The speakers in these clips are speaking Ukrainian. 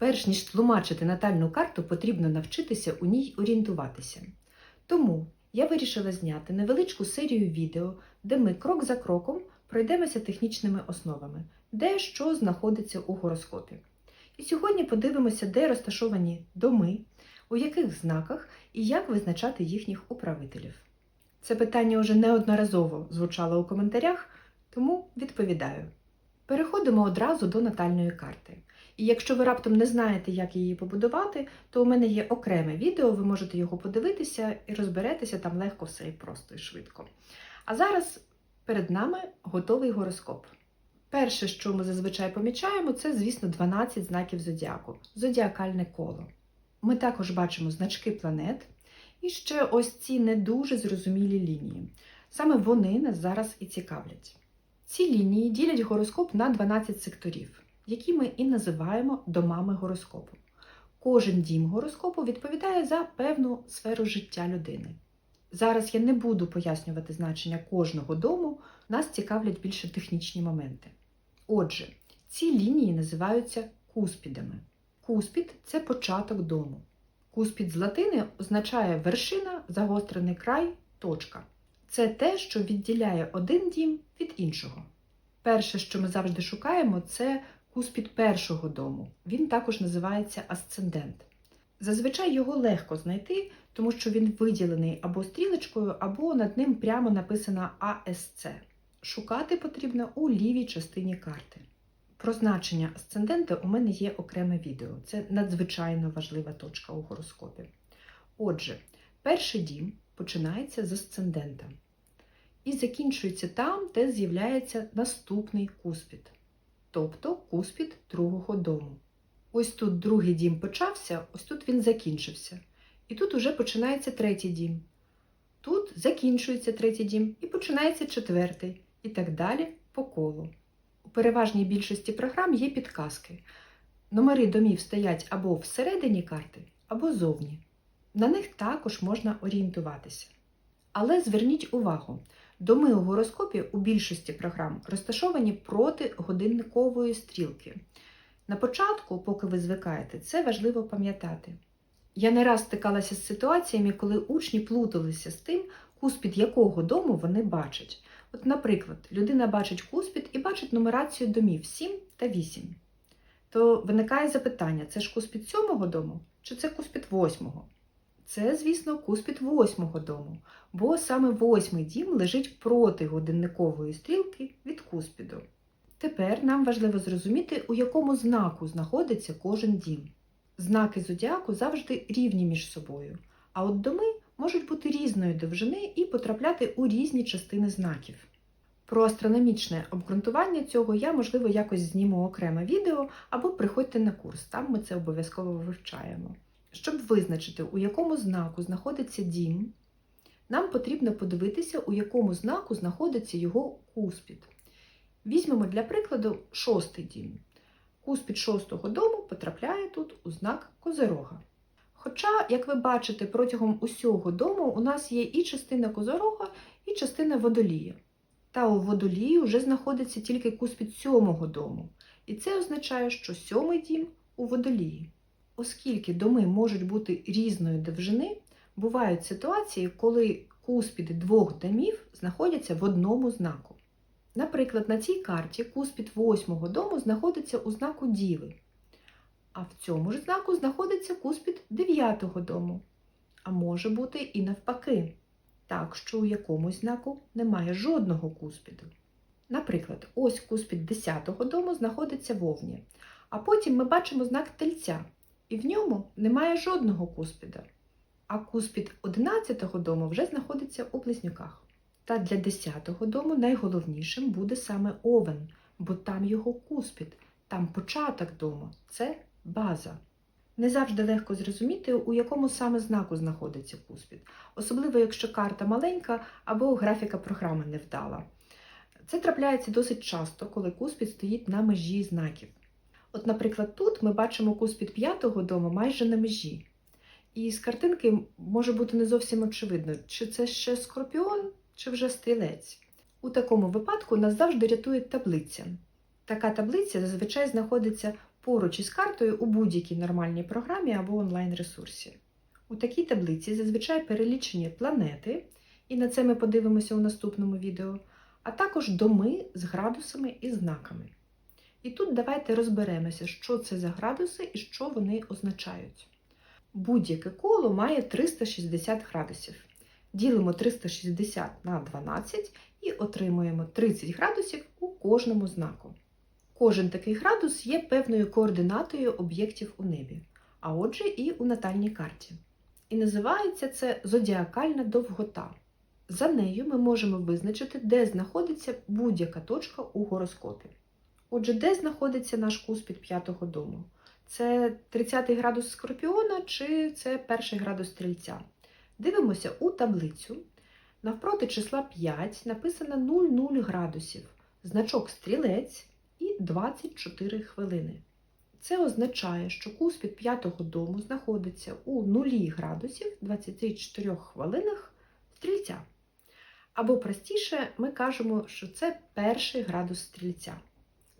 Перш ніж тлумачити натальну карту, потрібно навчитися у ній орієнтуватися. Тому я вирішила зняти невеличку серію відео, де ми крок за кроком пройдемося технічними основами, де що знаходиться у гороскопі. І сьогодні подивимося, де розташовані доми, у яких знаках і як визначати їхніх управителів. Це питання вже неодноразово звучало у коментарях, тому відповідаю. Переходимо одразу до натальної карти. І якщо ви раптом не знаєте, як її побудувати, то у мене є окреме відео, ви можете його подивитися і розберетеся там легко все і просто і швидко. А зараз перед нами готовий гороскоп. Перше, що ми зазвичай помічаємо, це, звісно, 12 знаків зодіаку, зодіакальне коло. Ми також бачимо значки планет і ще ось ці не дуже зрозумілі лінії. Саме вони нас зараз і цікавлять. Ці лінії ділять гороскоп на 12 секторів, які ми і називаємо домами гороскопу. Кожен дім гороскопу відповідає за певну сферу життя людини. Зараз я не буду пояснювати значення кожного дому, нас цікавлять більше технічні моменти. Отже, ці лінії називаються куспідами. Куспід це початок дому. Куспід з латини означає вершина, загострений край, точка. Це те, що відділяє один дім від іншого. Перше, що ми завжди шукаємо, це куспід першого дому. Він також називається асцендент. Зазвичай його легко знайти, тому що він виділений або стрілочкою, або над ним прямо написано АСЦ. Шукати потрібно у лівій частині карти. Про значення асцендента у мене є окреме відео. Це надзвичайно важлива точка у гороскопі. Отже, перший дім починається з асцендента і закінчується там, де з'являється наступний куспід, тобто куспід другого дому. Ось тут другий дім почався, ось тут він закінчився. І тут уже починається третій дім. Тут закінчується третій дім і починається четвертий, і так далі по колу. У переважній більшості програм є підказки. Номери домів стоять або всередині карти, або зовні. На них також можна орієнтуватися. Але зверніть увагу, доми у гороскопі у більшості програм розташовані проти годинникової стрілки. На початку, поки ви звикаєте, це важливо пам'ятати. Я не раз стикалася з ситуаціями, коли учні плуталися з тим, куспід якого дому вони бачать. От, наприклад, людина бачить куспід і бачить нумерацію домів 7 та 8. То виникає запитання: це ж куспід сьомого дому чи це куспід восьмого? Це, звісно, куспід восьмого дому, бо саме восьмий дім лежить проти годинникової стрілки від куспіду. Тепер нам важливо зрозуміти, у якому знаку знаходиться кожен дім. Знаки зодіаку завжди рівні між собою, а от доми можуть бути різної довжини і потрапляти у різні частини знаків. Про астрономічне обґрунтування цього я, можливо, якось зніму окреме відео або приходьте на курс, там ми це обов'язково вивчаємо. Щоб визначити, у якому знаку знаходиться дім, нам потрібно подивитися, у якому знаку знаходиться його куспід. Візьмемо для прикладу шостий дім. Куспід шостого дому потрапляє тут у знак Козирога. Хоча, як ви бачите, протягом усього дому у нас є і частина Козирога, і частина водолія. Та у водолії вже знаходиться тільки куспід сьомого дому. І це означає, що сьомий дім у водолії. Оскільки доми можуть бути різної довжини, бувають ситуації, коли куспіди двох домів знаходяться в одному знаку. Наприклад, на цій карті куспід восьмого дому знаходиться у знаку Діви, а в цьому ж знаку знаходиться куспід дев'ятого дому. А може бути і навпаки, так що у якомусь знаку немає жодного куспіду. Наприклад, ось куспід десятого дому знаходиться в Овні, а потім ми бачимо знак тельця, і в ньому немає жодного куспіда. А куспід одинадцятого дому вже знаходиться у близнюках. Та для 10-го дому найголовнішим буде саме овен, бо там його куспід, там початок дому, це база. Не завжди легко зрозуміти, у якому саме знаку знаходиться куспід, особливо якщо карта маленька або графіка програми невдала. Це трапляється досить часто, коли куспід стоїть на межі знаків. От, наприклад, тут ми бачимо куспід п'ятого дому майже на межі. І з картинки може бути не зовсім очевидно, чи це ще скорпіон, чи вже стрілець. У такому випадку нас завжди рятує таблиця. Така таблиця зазвичай знаходиться поруч із картою у будь-якій нормальній програмі або онлайн-ресурсі. У такій таблиці зазвичай перелічені планети, і на це ми подивимося у наступному відео, а також доми з градусами і знаками. І тут давайте розберемося, що це за градуси і що вони означають. Будь-яке коло має 360 градусів. Ділимо 360 на 12 і отримуємо 30 градусів у кожному знаку. Кожен такий градус є певною координатою об'єктів у небі, а отже і у натальній карті. І називається це зодіакальна довгота. За нею ми можемо визначити, де знаходиться будь-яка точка у гороскопі. Отже, де знаходиться наш куспід п'ятого дому? Це 30 градус скорпіона чи це перший градус стрільця? Дивимося у таблицю. Навпроти числа 5 написано 00 градусів, значок стрілець і 24 хвилини. Це означає, що куспід п'ятого дому знаходиться у 0 градусів 24 хвилинах стрільця. Або простіше, ми кажемо, що це перший градус стрільця.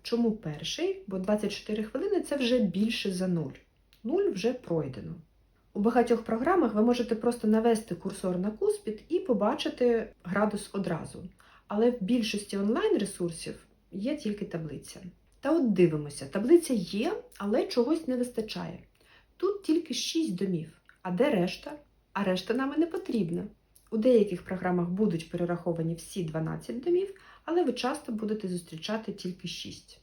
Чому перший? Бо 24 хвилини це вже більше за 0. 0 вже пройдено. У багатьох програмах ви можете просто навести курсор на куспід і побачити градус одразу. Але в більшості онлайн-ресурсів є тільки таблиця. Та от дивимося, таблиця є, але чогось не вистачає. Тут тільки 6 домів. А де решта? А решта нам і не потрібна. У деяких програмах будуть перераховані всі 12 домів, але ви часто будете зустрічати тільки 6.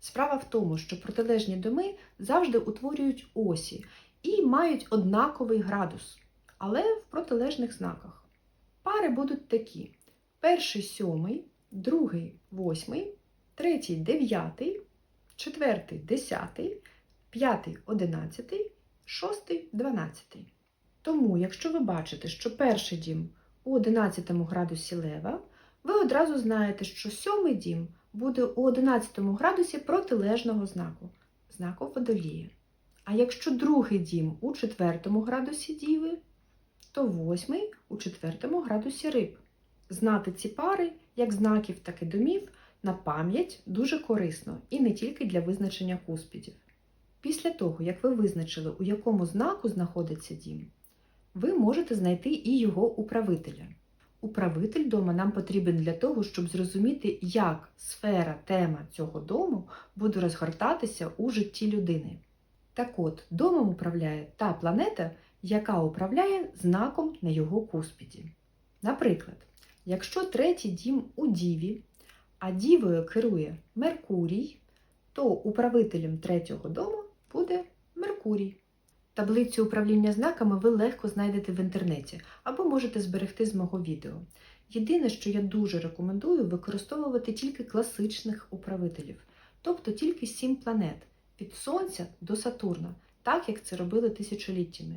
Справа в тому, що протилежні доми завжди утворюють осі і мають однаковий градус, але в протилежних знаках. Пари будуть такі: перший сьомий, другий восьмий, третій дев'ятий, четвертий десятий, п'ятий одинадцятий, шостий дванадцятий. Тому, якщо ви бачите, що перший дім у 11 градусі лева, ви одразу знаєте, що сьомий дім буде у 11 градусі протилежного знаку, знаку водолія. А якщо другий дім у 4 градусі діви, то восьмий у 4 градусі риб. Знати ці пари, як знаків, так і домів, на пам'ять дуже корисно і не тільки для визначення куспідів. Після того, як ви визначили, у якому знаку знаходиться дім, ви можете знайти і його управителя. Управитель дома нам потрібен для того, щоб зрозуміти, як сфера, тема цього дому буде розгортатися у житті людини. Так от, домом управляє та планета, яка управляє знаком на його куспіді. Наприклад, якщо третій дім у Діві, а Дівою керує Меркурій, то управителем третього дому буде Меркурій. Таблицю управління знаками ви легко знайдете в інтернеті або можете зберегти з мого відео. Єдине, що я дуже рекомендую, використовувати тільки класичних управителів, тобто тільки сім планет від Сонця до Сатурна, так як це робили тисячоліттями.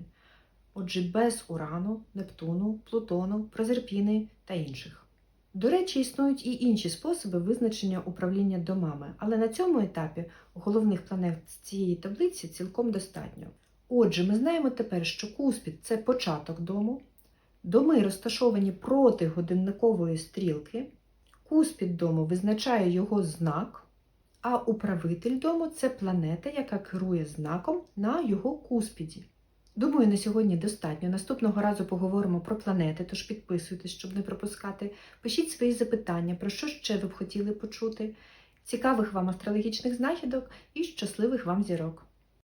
Отже, без Урану, Нептуну, Плутону, Прозерпіни та інших. До речі, існують і інші способи визначення управління домами, але на цьому етапі головних планет з цієї таблиці цілком достатньо. Отже, ми знаємо тепер, що куспід це початок дому, доми розташовані проти годинникової стрілки, куспід дому визначає його знак, а управитель дому це планета, яка керує знаком на його куспіді. Думаю, на сьогодні достатньо. Наступного разу поговоримо про планети, тож підписуйтесь, щоб не пропускати. Пишіть свої запитання, про що ще ви б хотіли почути. Цікавих вам астрологічних знахідок і щасливих вам зірок!